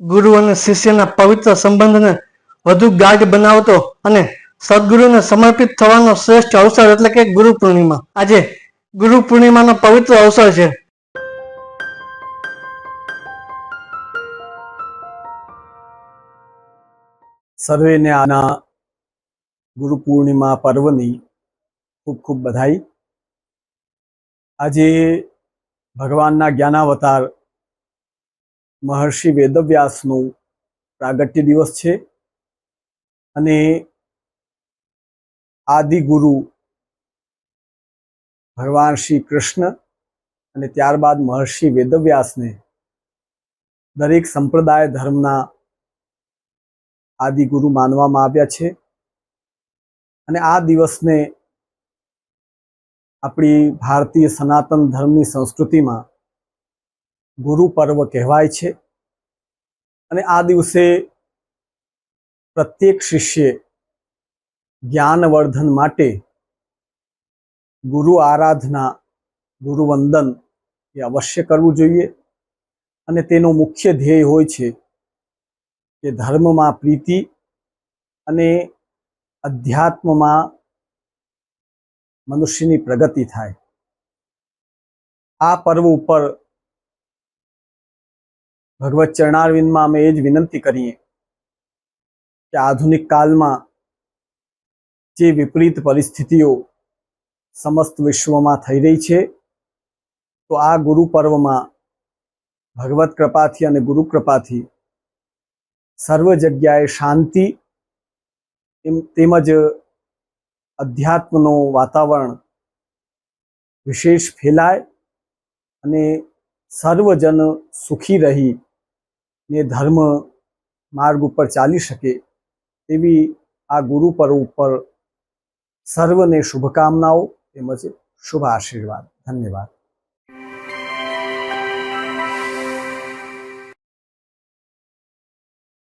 ગુરુ અને શિષ્યના પવિત્ર સંબંધને વધુ ગાઢ બનાવતો અને સદગુરુને સમર્પિત થવાનો શ્રેષ્ઠ અવસર એટલે કે ગુરુ પૂર્ણિમા. આજે ગુરુ પૂર્ણિમાનો પવિત્ર અવસર છે. સર્વેને આના ગુરુ પૂર્ણિમા પર્વની ખૂબ ખૂબ બધાઈ. આજે ભગવાનના જ્ઞાનાવતાર મહર્ષિ વેદવ્યાસનું પ્રાગટ્ય દિવસ છે. અને આદિગુરુ ભગવાન શ્રી કૃષ્ણ અને ત્યારબાદ મહર્ષિ વેદવ્યાસને દરેક સંપ્રદાય ધર્મના આદિગુરુ માનવામાં આવ્યા છે. અને આ દિવસને આપણી ભારતીય સનાતન ધર્મની સંસ્કૃતિમાં ગુરુ પર્વ કહેવાય છે. અને આ દિવસે પ્રત્યેક શિષ્ય જ્ઞાનવર્ધન માટે ગુરુ આરાધના ગુરુવંદન એ અવશ્ય કરવું જોઈએ. અને તેનો મુખ્ય ધ્યેય હોય છે કે ધર્મમાં પ્રીતિ અને અધ્યાત્મમાં મનુષ્યની પ્રગતિ થાય. આ પર્વ ઉપર ભગવત ચરણારવિંદમાં અમે એ જ વિનંતી કરીએ કે આધુનિક કાળમાં જે વિપરીત પરિસ્થિતિઓ સમસ્ત વિશ્વમાં થઈ રહી છે, તો આ ગુરુ પર્વમાં ભગવત કૃપાથી અને ગુરુ કૃપાથી સર્વ જગ્યાએ શાંતિ તેમ- તેમજ અધ્યાત્મનું વાતાવરણ વિશેષ ફેલાય અને સર્વજન સુખી રહી ને ધર્મ માર્ગ ઉપર ચાલી શકે તેવી આ ગુરુ પર્વ ઉપર સર્વને શુભકામનાઓ તેમજ શુભ આશીર્વાદ. ધન્યવાદ.